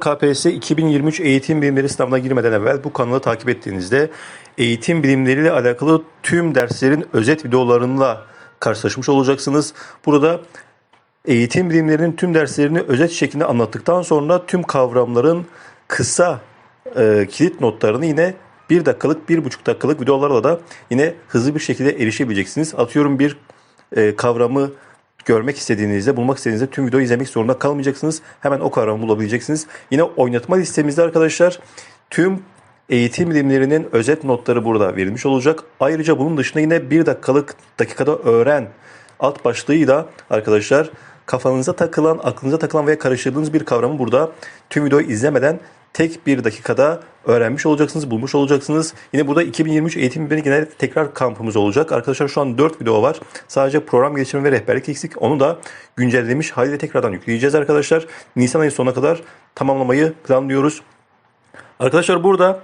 KPSS 2023 eğitim bilimleri sınavına girmeden evvel bu kanalı takip ettiğinizde eğitim bilimleriyle alakalı tüm derslerin özet videolarıyla karşılaşmış olacaksınız. Burada eğitim bilimlerinin tüm derslerini özet şeklinde anlattıktan sonra tüm kavramların kısa e, kilit notlarını yine 1 dakikalık, 1,5 dakikalık videolarla da yine hızlı bir şekilde erişebileceksiniz. Atıyorum bir e, kavramı görmek istediğinizde, bulmak istediğinizde tüm videoyu izlemek zorunda kalmayacaksınız. Hemen o kavramı bulabileceksiniz. Yine oynatma listemizde arkadaşlar tüm eğitim bilimlerinin özet notları burada verilmiş olacak. Ayrıca bunun dışında yine 1 dakikalık dakikada öğren alt başlığıyla arkadaşlar kafanıza takılan, aklınıza takılan veya karıştırdığınız bir kavramı burada tüm videoyu izlemeden tek bir dakikada öğrenmiş olacaksınız, bulmuş olacaksınız. Yine burada 2023 eğitim bilimleri genel tekrar kampımız olacak. Arkadaşlar şu an 4 video var. Sadece program geliştirme ve rehberlik eksik. Onu da güncellemiş haliyle tekrardan yükleyeceğiz arkadaşlar. Nisan ayı sonuna kadar tamamlamayı planlıyoruz. Arkadaşlar burada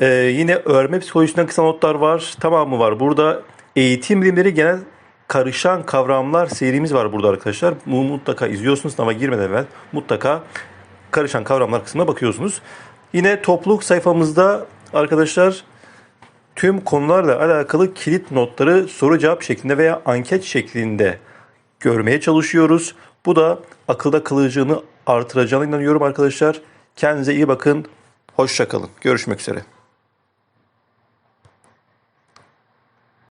e, yine öğrenme psikolojisinden kısa notlar var. Tamamı var. Burada eğitim bilimleri genel karışan kavramlar serimiz var burada arkadaşlar. Bunu mutlaka izliyorsunuz sınava girmeden evvel. Mutlaka karışan kavramlar kısmına bakıyorsunuz. Yine topluluk sayfamızda arkadaşlar tüm konularla alakalı kilit notları soru cevap şeklinde veya anket şeklinde görmeye çalışıyoruz. Bu da akılda kalıcılığını artıracağına inanıyorum arkadaşlar. Kendinize iyi bakın. Hoşçakalın. Görüşmek üzere.